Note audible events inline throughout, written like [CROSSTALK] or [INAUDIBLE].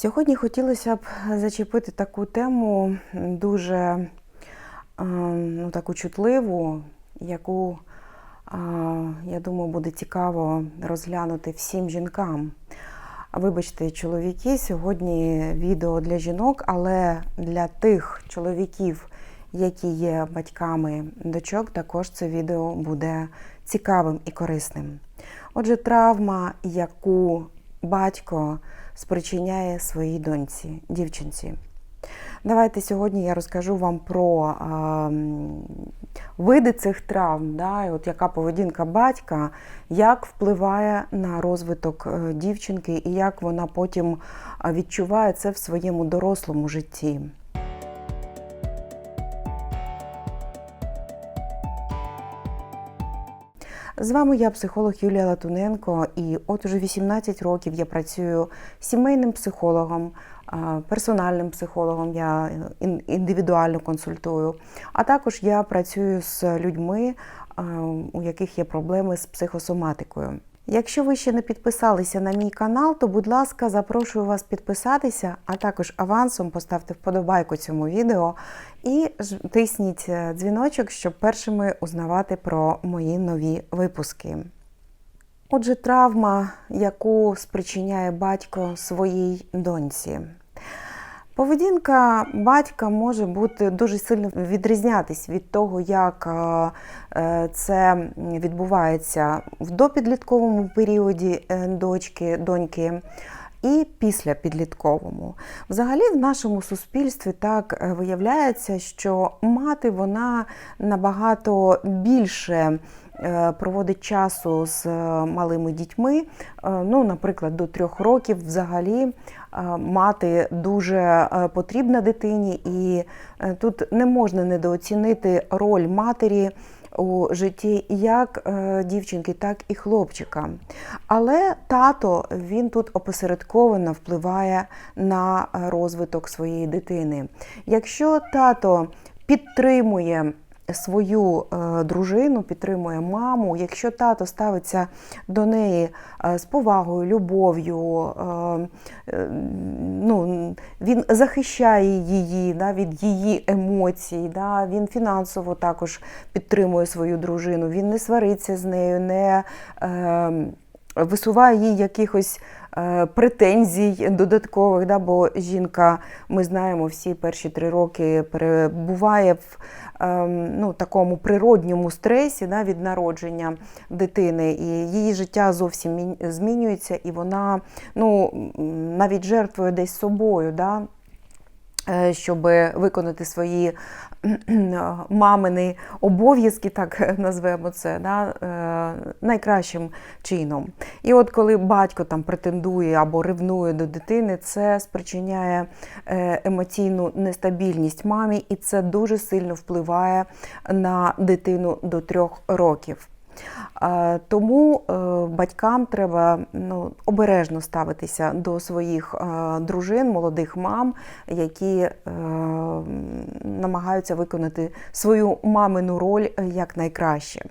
Сьогодні хотілося б зачепити таку тему дуже ну, таку чутливу, яку, я думаю, буде цікаво розглянути всім жінкам. Вибачте, чоловіки, сьогодні відео для жінок, але для тих чоловіків, які є батьками дочок, також це відео буде цікавим і корисним. Отже, травма, яку батько спричиняє своїй доньці, дівчинці. Давайте сьогодні я розкажу вам про е, види цих травм, да, і от яка поведінка батька, як впливає на розвиток е, дівчинки і як вона потім відчуває це в своєму дорослому житті. З вами я, психолог Юлія Латуненко, і от уже 18 років я працюю сімейним психологом, персональним психологом, я індивідуально консультую. А також я працюю з людьми, у яких є проблеми з психосоматикою. Якщо ви ще не підписалися на мій канал, то будь ласка, запрошую вас підписатися, а також авансом поставте вподобайку цьому відео і тисніть е, дзвіночок, щоб першими узнавати про мої нові випуски. Отже, травма, яку спричиняє батько своїй доньці. Поведінка батька може бути дуже сильно відрізнятись від того, як е, е, це відбувається в допідлітковому періоді е, дочки, доньки. І після підлітковому. Взагалі, в нашому суспільстві так виявляється, що мати вона набагато більше проводить часу з е, малими дітьми. Е, Ну, наприклад, до трьох років взагалі е, мати дуже е, потрібна дитині, і е, тут не можна недооцінити роль матері у житті як е, дівчинки, так і хлопчика. Але тато він тут опосередковано впливає на е, розвиток своєї дитини. Якщо тато підтримує свою е, дружину, підтримує маму, якщо тато ставиться до неї е, з повагою, любов'ю, е, ну, він захищає її да, від її емоцій, да, він фінансово також підтримує свою дружину, він не свариться з нею, не е, висуває їй якихось претензій додаткових, да, бо жінка, ми знаємо, всі перші три роки перебуває в ем, ну, такому природньому стресі да, від народження дитини, і її життя зовсім змінюється, і вона ну, навіть жертвує десь собою. Да, е, щоб виконати свої [CLEARS THROAT] мамини обов'язки, так [LAUGHS] назвемо це, да, е, найкращим чином. І от коли батько там претендує або ревнує до дитини, це спричиняє е, емоційну нестабільність мамі, і це дуже сильно впливає на дитину до трьох років. Тому е, батькам треба ну, обережно ставитися до своїх е, дружин, молодих мам, які е, намагаються виконати свою мамину роль як якнайкраще.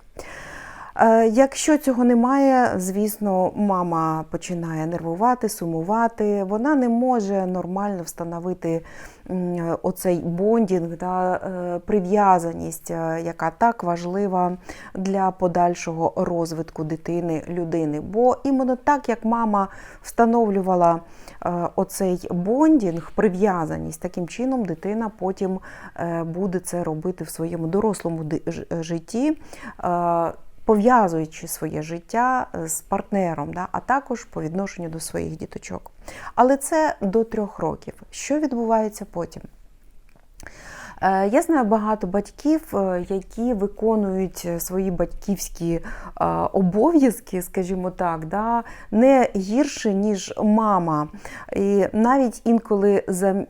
Е, Якщо цього немає, звісно, мама починає нервувати, сумувати. Вона не може нормально встановити оцей бондінг, да, е, прив'язаність, е, яка так важлива для подальшого розвитку дитини, людини. Бо іменно так, як мама встановлювала оцей бондінг, прив'язаність, таким чином дитина потім буде це робити в своєму дорослому житті. Пов'язуючи своє життя е, з партнером, да, а також по відношенню до своїх діточок. Але це до трьох років. Що відбувається потім? Е, Я знаю багато батьків, е, які виконують свої батьківські е, обов'язки, скажімо так, да, не гірше, ніж мама. І навіть інколи зам-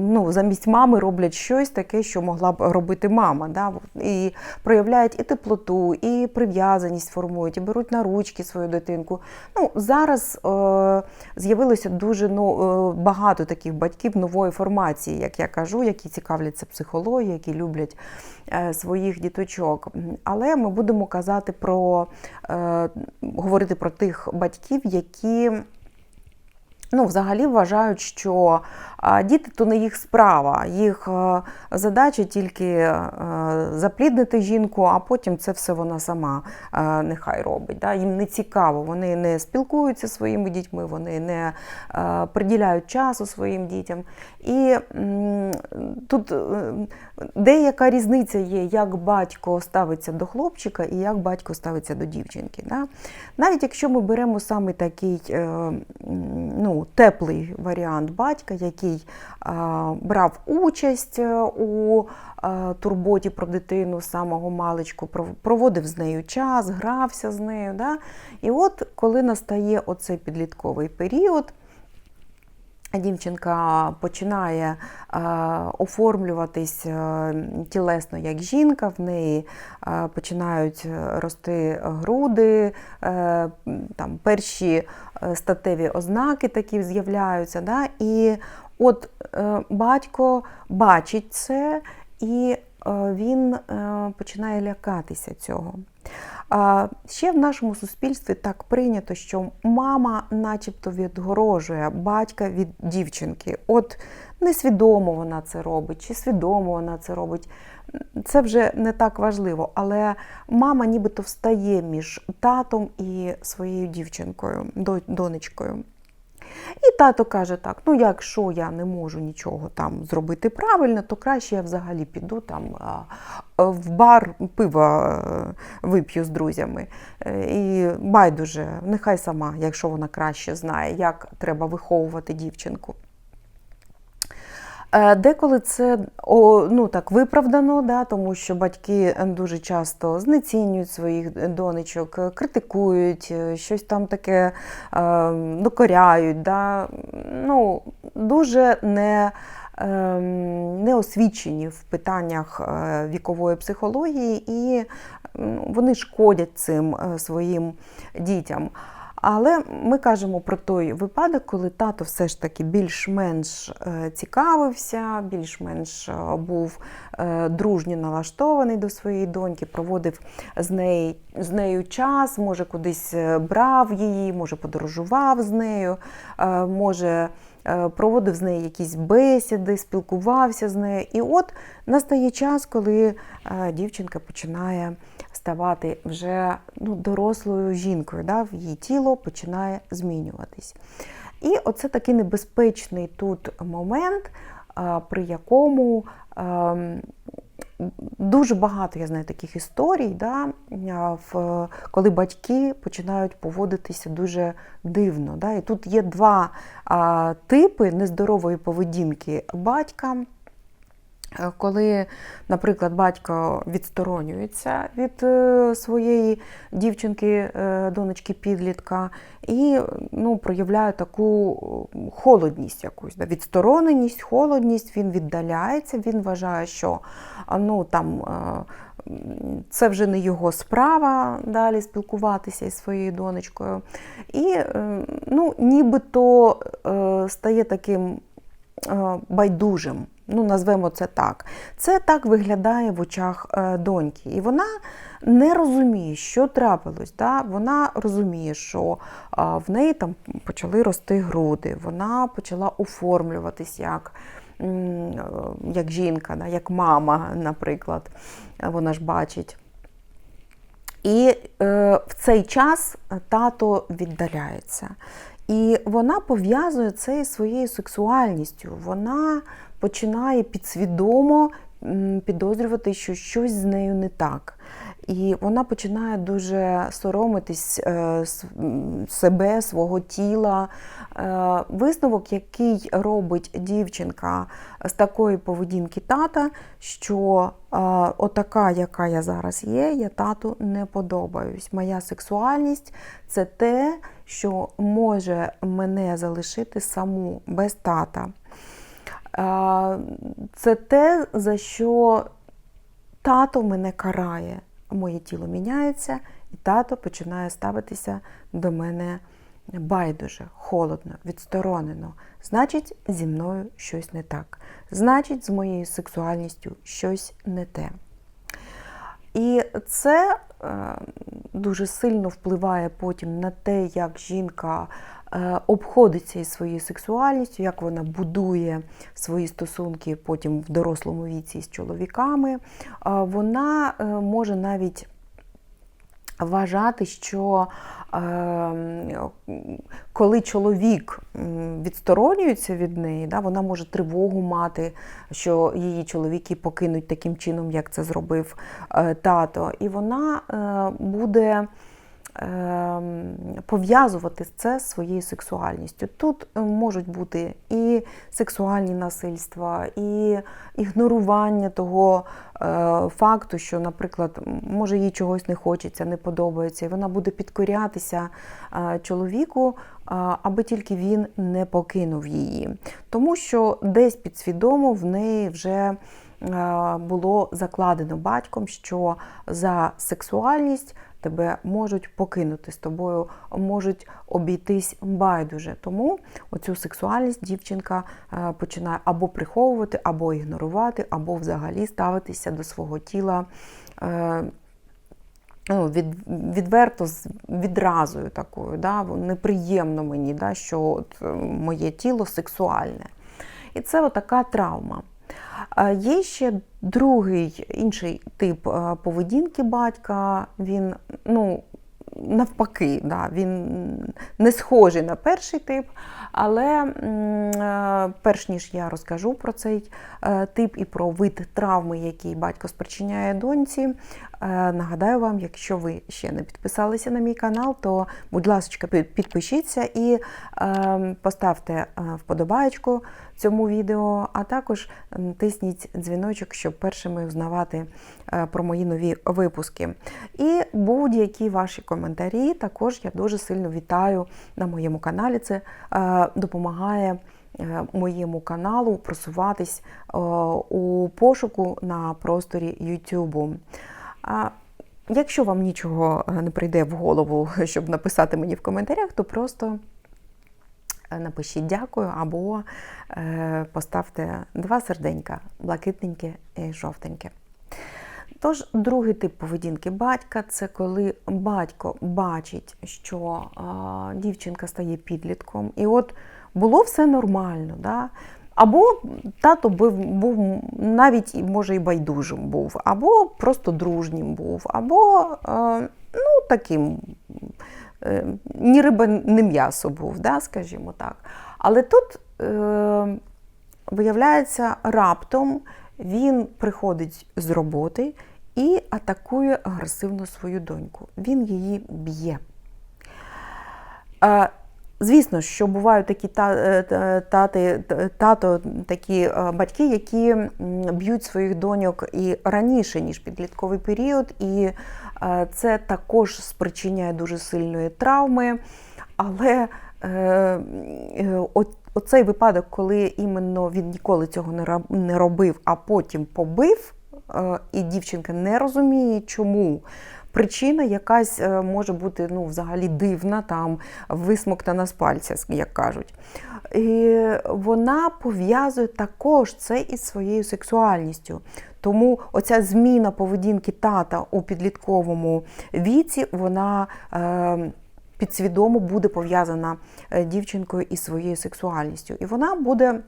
ну, замість мами роблять щось таке, що могла б робити мама. Да, і проявляють і теплоту, і прив'язаність формують, і беруть на ручки свою дитинку. Ну, зараз е, з'явилося дуже ну, е, багато таких батьків нової формації, як я кажу, які цікавляться психологією, які люблять е, своїх діточок. Але ми будемо казати про е, говорити про тих батьків, які Ну, взагалі вважають, що діти то не їх справа. Їх е, задача тільки е, запліднити жінку, а потім це все вона сама е, нехай робить. Да? Їм не цікаво, вони не спілкуються зі своїми дітьми, вони не приділяють часу своїм дітям. І тут деяка різниця є, як батько ставиться до хлопчика і як батько ставиться до дівчинки. Да? Навіть якщо ми беремо саме такий м, ну, теплий варіант батька, який брав участь е, у е, турботі про дитину самого маличку, пров- проводив з нею час, грався з нею. Да? І от коли настає оцей підлітковий період, Дівчинка починає е, оформлюватись е, тілесно як жінка, в неї е, починають рости груди, там перші статеві ознаки такі з'являються. Да? І от батько бачить це, і він починає лякатися цього. Ще в нашому суспільстві так прийнято, що мама начебто відгорожує батька від дівчинки. От несвідомо вона це робить, чи свідомо вона це робить. Це вже не так важливо, але мама нібито встає між татом і своєю дівчинкою, до- донечкою. І тато каже так: ну якщо я не можу нічого там зробити правильно, то краще я взагалі піду там в бар пива е, вип'ю з друзями. Е, І байдуже, нехай сама, якщо вона краще знає, як треба виховувати дівчинку. Е, Деколи це ну, так, виправдано, да, тому що батьки дуже часто знецінюють своїх донечок, е, критикують, е, щось там таке докоряють. Да. Ну, дуже не, е, не освічені в питаннях вікової психології, і вони шкодять цим своїм дітям. Але ми кажемо про той випадок, коли тато все ж таки більш-менш е, цікавився, більш-менш е, був е, дружньо налаштований до своєї доньки, проводив з нею, з нею час, може кудись брав її, може подорожував з нею, може проводив з нею якісь бесіди, спілкувався з нею. І от настає час, коли дівчинка починає ставати вже ну, дорослою жінкою, да? її тіло починає змінюватись. І оце такий небезпечний тут момент, при якому ем, дуже багато я знаю таких історій, да, коли батьки починають поводитися дуже дивно. Да, і тут є два типи нездорової поведінки батька. Е, Коли, наприклад, батько відсторонюється від е, своєї дівчинки, е, донечки підлітка, і ну, проявляє таку холодність якусь, да, відстороненість, холодність, він віддаляється, він вважає, що ну, там, це вже не його справа далі спілкуватися із своєю донечкою. І ну, нібито стає таким байдужим. Ну, назвемо це так. Це так виглядає в очах е, доньки. І вона не розуміє, що трапилось. Да? Вона розуміє, що в неї там почали рости груди, вона почала оформлюватись як, е, як жінка, да? як мама, наприклад. Вона ж бачить. І е, в цей час тато віддаляється. І вона пов'язує це із своєю сексуальністю. Вона починає підсвідомо підозрювати, що щось з нею не так. І вона починає дуже соромитись е, себе, свого тіла. Е, Висновок, який робить дівчинка з такої поведінки тата, що е, отака, яка я зараз є, я тату не подобаюсь. Моя сексуальність це те, що може мене залишити саму без тата. Це те, за що тато мене карає. Моє тіло міняється, і тато починає ставитися до мене байдуже, холодно, відсторонено. Значить, зі мною щось не так. Значить, з моєю сексуальністю щось не те. І це е, дуже сильно впливає потім на те, як жінка обходиться із своєю сексуальністю, як вона будує свої стосунки потім в дорослому віці з чоловіками. Е, Вона е, може навіть вважати, що е, коли чоловік відсторонюється від неї, да, вона може тривогу мати, що її чоловіки покинуть таким чином, як це зробив е, тато. І вона е, буде е, пов'язувати це з своєю сексуальністю. Тут е, можуть бути і сексуальні насильства, і ігнорування того е, факту, що, наприклад, може їй чогось не хочеться, не подобається, і вона буде підкорятися е, чоловіку, аби тільки він не покинув її. Тому що десь підсвідомо в неї вже було закладено батьком, що за сексуальність тебе можуть покинути з тобою, можуть обійтись байдуже. Тому оцю сексуальність дівчинка е, починає або приховувати, або ігнорувати, або взагалі ставитися до свого тіла. е, Ну, від, відверто з відразою такою, да, неприємно мені, да, що от, е, моє тіло сексуальне. І це отака травма. Є ще другий інший тип е, поведінки батька. Він ну, навпаки, да, він не схожий на перший тип, але е, перш ніж я розкажу про цей е, тип і про вид травми, який батько спричиняє доньці, нагадаю вам, якщо ви ще не підписалися на мій канал, то, будь ласка, підпишіться і поставте вподобаєчку цьому відео, а також тисніть дзвіночок, щоб першими узнавати е, про мої нові випуски. І будь-які ваші коментарі також я дуже сильно вітаю на моєму каналі. Це е, допомагає е, моєму каналу просуватись у пошуку на просторі. А Якщо вам нічого не прийде в голову, [LAUGHS] щоб написати мені в коментарях, то просто напишіть дякую або е, поставте два серденька блакитненьке і жовтеньке. Тож, другий тип поведінки батька це коли батько бачить, що а, дівчинка стає підлітком, і от було все нормально. Да? Або тато був, був навіть може і байдужим був, або просто дружнім був, або е, ну, таким е, ні риба, ні м'ясо був, да, скажімо так. Але тут е, виявляється, раптом він приходить з роботи і атакує агресивно свою доньку. Він її б'є. Е, Звісно, що бувають такі та- е, та- тати, тато, такі е, батьки, які б'ють своїх доньок і раніше, ніж підлітковий період, і е, це також спричиняє дуже сильної травми. Але е, е, оцей випадок, коли іменно він ніколи цього не робив, а потім побив, е, і дівчинка не розуміє, чому. Причина якась е, може бути ну, взагалі дивна, там висмоктана з пальця, як кажуть. І вона пов'язує також це із своєю сексуальністю. Тому оця зміна поведінки тата у підлітковому віці, вона е, підсвідомо буде пов'язана е, дівчинкою із своєю сексуальністю. І вона буде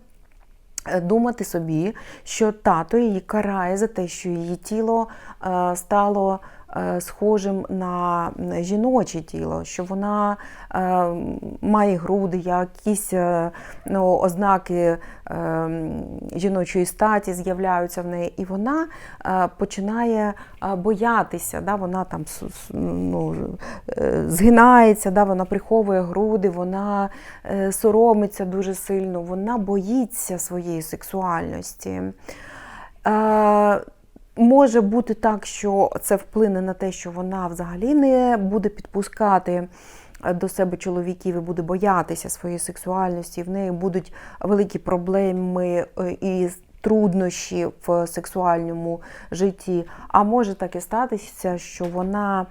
е, думати собі, що тато її карає за те, що її тіло стало схожим на жіноче тіло, що вона е, має груди, якісь е, ну, ознаки е, жіночої статі з'являються в неї, і вона е, починає е, боятися. Да? Вона там ну, е, згинається, да? вона приховує груди, вона е, соромиться дуже сильно, вона боїться своєї сексуальності. Може бути так, що це вплине на те, що вона взагалі не буде підпускати е, до себе чоловіків і буде боятися своєї сексуальності. В неї будуть великі проблеми е, і труднощі в сексуальному житті. А може так і статися, що вона.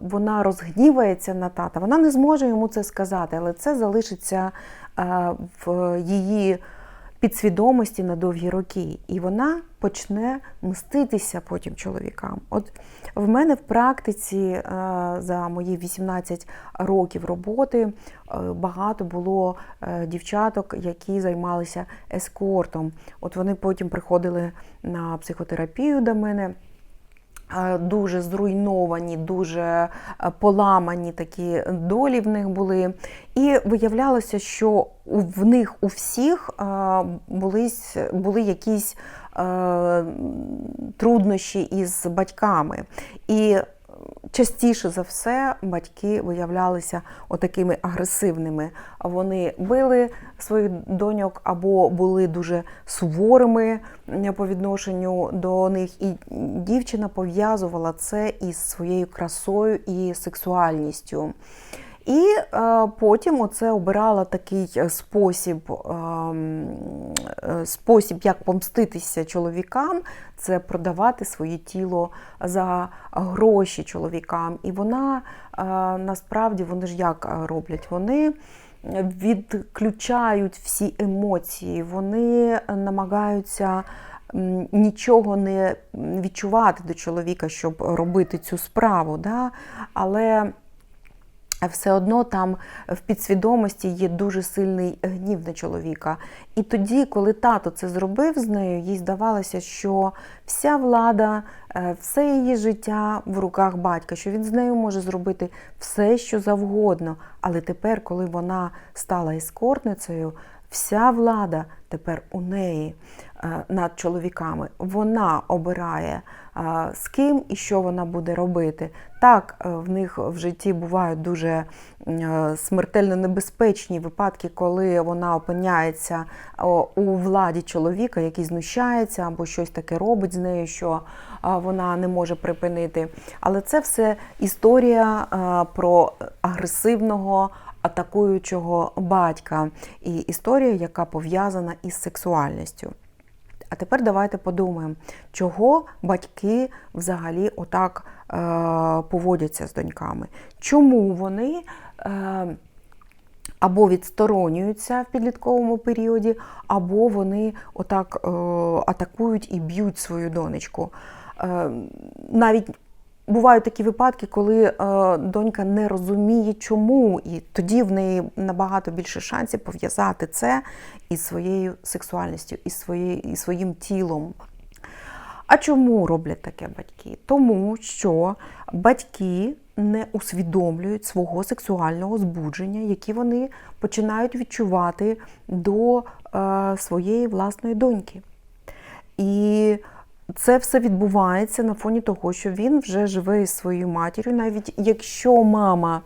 Вона розгнівається на тата, вона не зможе йому це сказати, але це залишиться е, в її підсвідомості на довгі роки, і вона почне мститися потім чоловікам. От в мене в практиці е, за мої 18 років роботи е, багато було е, дівчаток, які займалися ескортом. От вони потім приходили на психотерапію до мене. Е, Дуже зруйновані, дуже е, поламані такі долі в них були. І виявлялося, що в них у всіх е, були, були якісь труднощі із батьками. І частіше за все батьки виявлялися отакими агресивними. Вони били своїх доньок або були дуже суворими по відношенню до них. І дівчина пов'язувала це із своєю красою і сексуальністю. І е, потім оце обирала такий е, спосіб, ем, е, спосіб, як помститися чоловікам, це продавати своє тіло за гроші чоловікам. І вона е, насправді вони ж як е, роблять? Вони відключають всі емоції, вони намагаються нічого не відчувати до чоловіка, щоб робити цю справу. Да? Але все одно там в підсвідомості є дуже сильний гнів на чоловіка. І тоді, коли тато це зробив з нею, їй здавалося, що вся влада, е, все її життя в руках батька, що він з нею може зробити все, що завгодно. Але тепер, коли вона стала ескортницею, вся влада тепер у неї е, над чоловіками. Вона обирає, е, з ким і що вона буде робити. Так, е, в них в житті бувають дуже смертельно небезпечні випадки, коли вона опиняється у владі чоловіка, який знущається або щось таке робить з нею, що вона не може припинити. Але це все історія про агресивного атакуючого батька і історія, яка пов'язана із сексуальністю. А тепер давайте подумаємо, чого батьки взагалі отак е, поводяться з доньками. Чому вони е, або відсторонюються в підлітковому періоді, або вони отак е, атакують і б'ють свою донечку. Е, навіть Бувають такі випадки, коли е, донька не розуміє, чому, і тоді в неї набагато більше шансів пов'язати це із своєю сексуальністю, із, своєю, із своїм тілом. А чому роблять таке батьки? Тому що батьки не усвідомлюють свого сексуального збудження, які вони починають відчувати до е, своєї власної доньки. І це все відбувається на фоні того, що він вже живе із своєю матір'ю, навіть якщо мама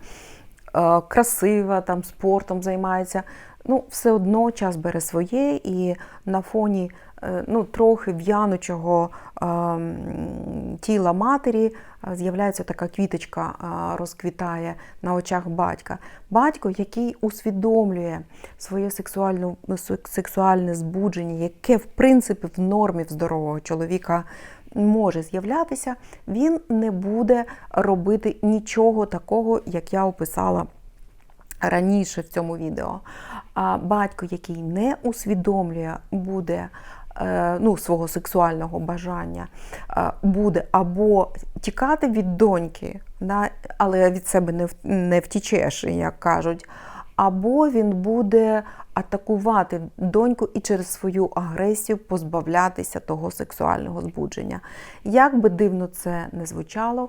е, красива, там спортом займається, ну все одно час бере своє, і на фоні е, ну, трохи в'янучого е, тіла матері з'являється така квіточка, розквітає на очах батька. Батько, який усвідомлює своє сексуальне, збудження, яке в принципі в нормі в здорового чоловіка може з'являтися, він не буде робити нічого такого, як я описала раніше в цьому відео. А батько, який не усвідомлює, буде ну, свого сексуального бажання, е, буде або тікати від доньки, да, але від себе не втічеш, як кажуть, або він буде атакувати доньку і через свою агресію позбавлятися того сексуального збудження. Як би дивно це не звучало,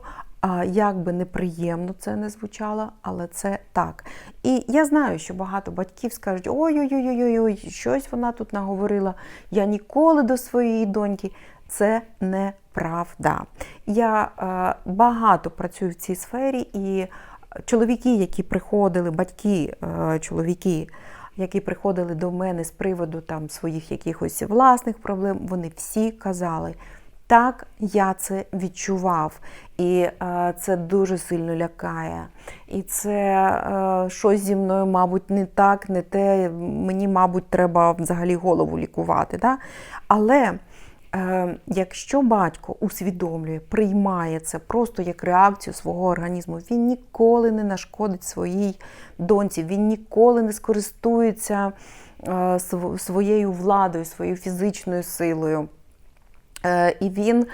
як би неприємно це не звучало, але це так. І я знаю, що багато батьків скажуть: ой-ой-ой, щось вона тут наговорила. Я ніколи до своєї доньки. Це неправда. Я е, багато працюю в цій сфері, і чоловіки, які приходили, батьки, е, чоловіки, які приходили до мене з приводу там своїх якихось власних проблем, вони всі казали. Так, я це відчував, і е, це дуже сильно лякає. І це е, щось зі мною, мабуть, не так, не те. Мені, мабуть, треба взагалі голову лікувати. Да? Але якщо батько усвідомлює, приймає це просто як реакцію свого організму, він ніколи не нашкодить своїй доньці, він ніколи не скористується е, своєю владою, своєю фізичною силою. Е, І він, е,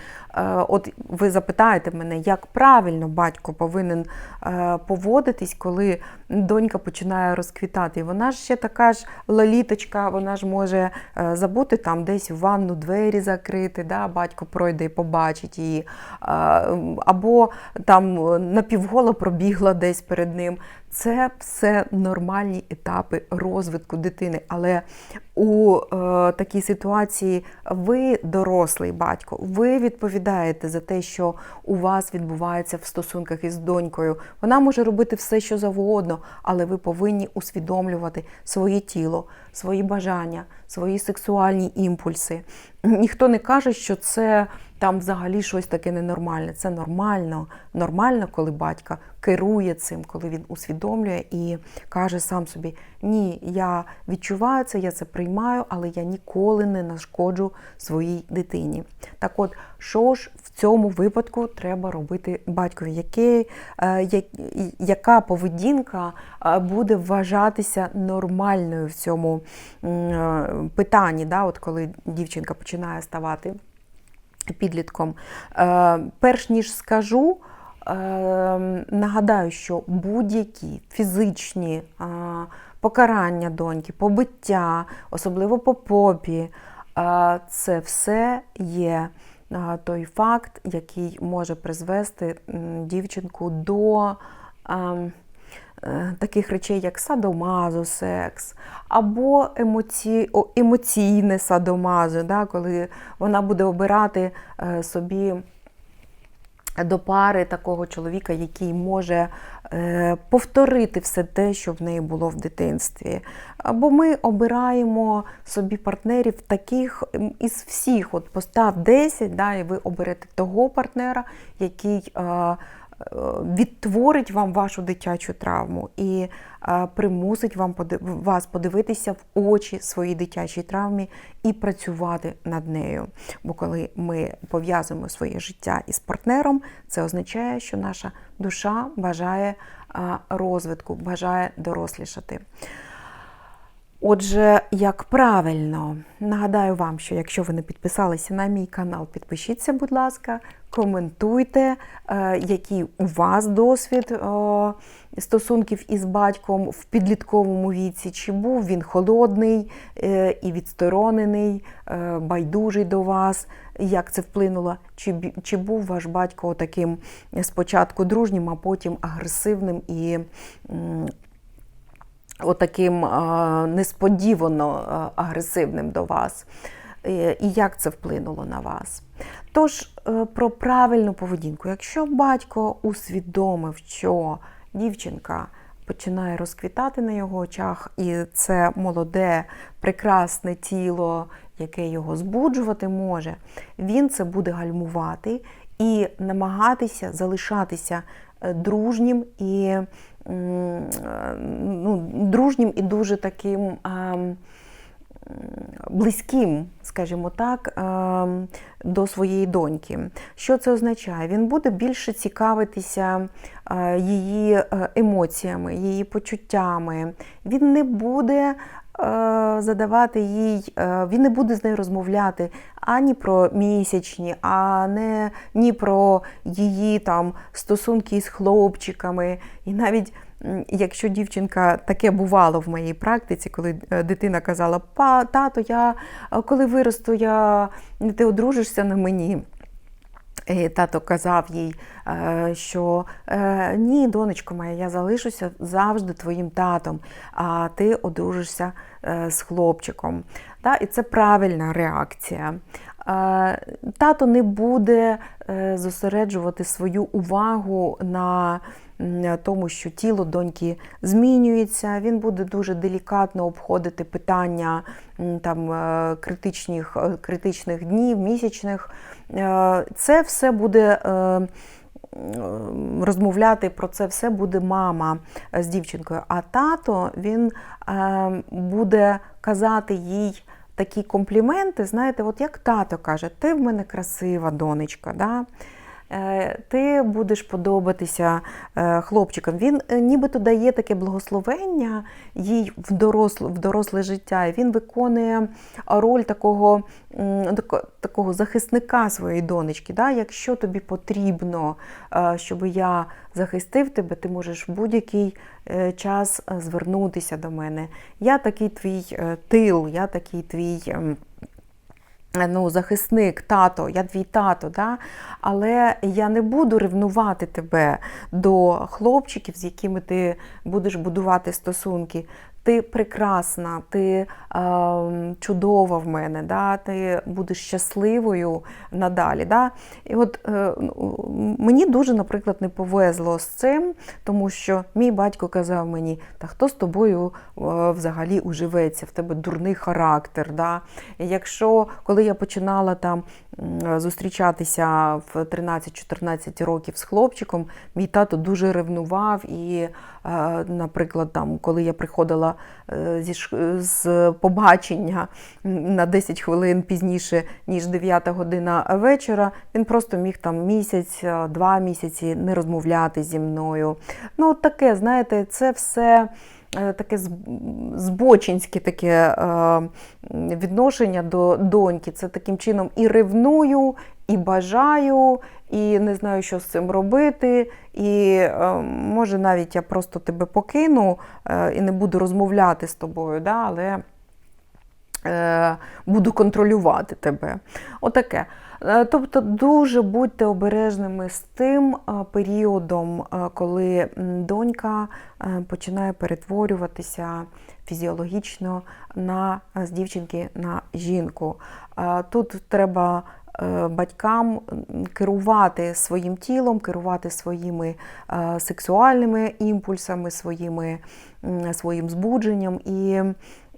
от ви запитаєте мене, як правильно батько повинен е, поводитись, коли донька починає розквітати. І вона ж ще така ж лаліточка, вона ж може е, забути там десь в ванну двері закрити, да? батько пройде і побачить її, Е, або там напівголо пробігла десь перед ним. Це все нормальні етапи розвитку дитини. Але у е, такій ситуації ви дорослий батько, ви відповідаєте за те, що у вас відбувається в стосунках із донькою. Вона може робити все, що завгодно, але ви повинні усвідомлювати своє тіло, свої бажання, свої сексуальні імпульси. Ніхто не каже, що це там взагалі щось таке ненормальне. Це нормально. Нормально, коли батька керує цим, коли він усвідомлює і каже сам собі: ні, я відчуваю це, я це приймаю, але я ніколи не нашкоджу своїй дитині. Так от, що ж цьому випадку треба робити батькові? Який, е, яка поведінка е, буде вважатися нормальною в цьому е, питанні, да, от коли дівчинка починає ставати підлітком. Перш ніж скажу, нагадаю, що будь-які фізичні покарання доньки, побиття, особливо по попі, це все є той факт, який може призвести дівчинку до. ем, е, Таких речей, як садомазо, секс, або емоці... емоційне садомазо, да, коли вона буде обирати е, собі до пари такого чоловіка, який може е, повторити все те, що в неї було в дитинстві. Або ми обираємо собі партнерів таких із всіх. От постав 10, да, і ви оберете того партнера, який. Відтворить вам вашу дитячу травму і е, примусить вам вас подивитися в очі своїй дитячій травмі і працювати над нею. Бо коли ми пов'язуємо своє життя із партнером, це означає, що наша душа бажає е, розвитку, бажає дорослішати. Отже, як правильно, нагадаю вам, що якщо ви не підписалися на мій канал, підпишіться, будь ласка, коментуйте, е, який у вас досвід е, стосунків із батьком в підлітковому віці, чи був він холодний е, і відсторонений, байдужий до вас, як це вплинуло, чи, чи був ваш батько таким спочатку дружнім, а потім агресивним і отаким несподівано агресивним до вас. Е, І як це вплинуло на вас? Тож е, про правильну поведінку. Якщо батько усвідомив, що дівчинка починає розквітати на його очах, і це молоде, прекрасне тіло, яке його збуджувати може, він це буде гальмувати і намагатися залишатися е, дружнім і ну, дружнім і дуже таким. близьким, скажімо так, до своєї доньки. Що це означає? Він буде більше цікавитися е, її е, емоціями, її почуттями. Він не буде е, задавати їй, е, він не буде з нею розмовляти ані про місячні, а не ні про її там стосунки з хлопчиками. І навіть якщо дівчинка таке бувало в моїй практиці, коли е, дитина казала, па, тато, я е, коли виросту, я ти одружишся на мені. І тато казав їй, е, що е, ні, донечко моя, я залишуся завжди твоїм татом, а ти одружишся е, з хлопчиком. І це правильна реакція. Е, Тато не буде е, зосереджувати свою увагу на тому, що тіло доньки змінюється. Він буде дуже делікатно обходити питання там, е, критичних, е, критичних днів, місячних. Е, Це все буде. е, Розмовляти про це все буде мама е, з дівчинкою. А тато він е, буде казати їй такі компліменти. Знаєте, от як тато каже, ти в мене красива донечка. Да? Е, ти будеш подобатися е, хлопчикам. Він е, нібито дає таке благословення їй в доросле, в доросле життя. І він виконує роль такого, такого захисника своєї донечки. Да? Якщо тобі потрібно, щоб я захистив тебе, ти можеш в будь-який час звернутися до мене. Я такий твій тил, я такий твій. Ем, ну, захисник, тато, я твій тато, да? але я не буду ревнувати тебе до хлопчиків, з якими ти будеш будувати стосунки. Ти прекрасна, ти е, чудова в мене, да? ти будеш щасливою надалі. Да? І от е, ну, мені дуже, наприклад, не повезло з цим, тому що мій батько казав мені, та хто з тобою е, взагалі уживеться, в тебе дурний характер. Да? І якщо коли я починала там зустрічатися в 13-14 років з хлопчиком, мій тато дуже ревнував. І, е, наприклад, там, коли я приходила зі з побачення на 10 хвилин пізніше, ніж 9 година вечора, він просто міг там місяць, е, два місяці не розмовляти зі мною. Ну, таке, знаєте, це все е, таке збочинське таке е, відношення до доньки. Це таким чином і ревную, і бажаю, і не знаю, що з цим робити. І е, може навіть я просто тебе покину е, і не буду розмовляти з тобою, да, але е, буду контролювати тебе. Отаке. Тобто дуже будьте обережними з тим періодом, коли донька починає перетворюватися фізіологічно на з дівчинки на жінку. Тут треба батькам керувати своїм тілом, керувати своїми е, сексуальними імпульсами, своїми, своїм збудженням і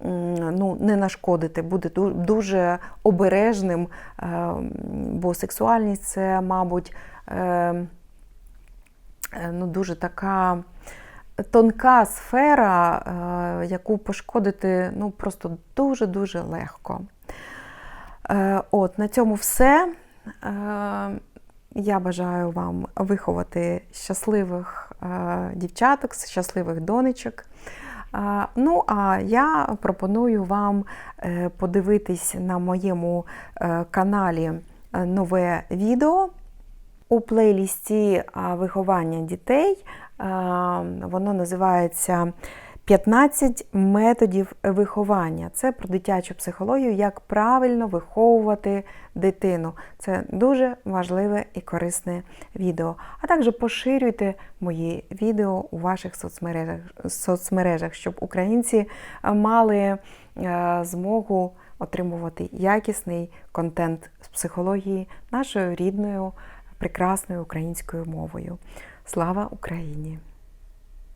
ну, не нашкодити, бути дуже обережним, е, бо сексуальність це, мабуть, е, е, ну, дуже така тонка сфера, е, яку пошкодити ну, просто дуже-дуже легко. Е, От, на цьому все. Е, Я бажаю вам виховати щасливих е, дівчаток, щасливих донечок. Ну, а я пропоную вам подивитись на моєму каналі нове відео у плейлісті виховання дітей. Воно називається 15 методів виховання. Це про дитячу психологію, як правильно виховувати дитину. Це дуже важливе і корисне відео. А також поширюйте мої відео у ваших соцмережах, соцмережах щоб українці мали е, змогу отримувати якісний контент з психології нашою рідною прекрасною українською мовою. Слава Україні!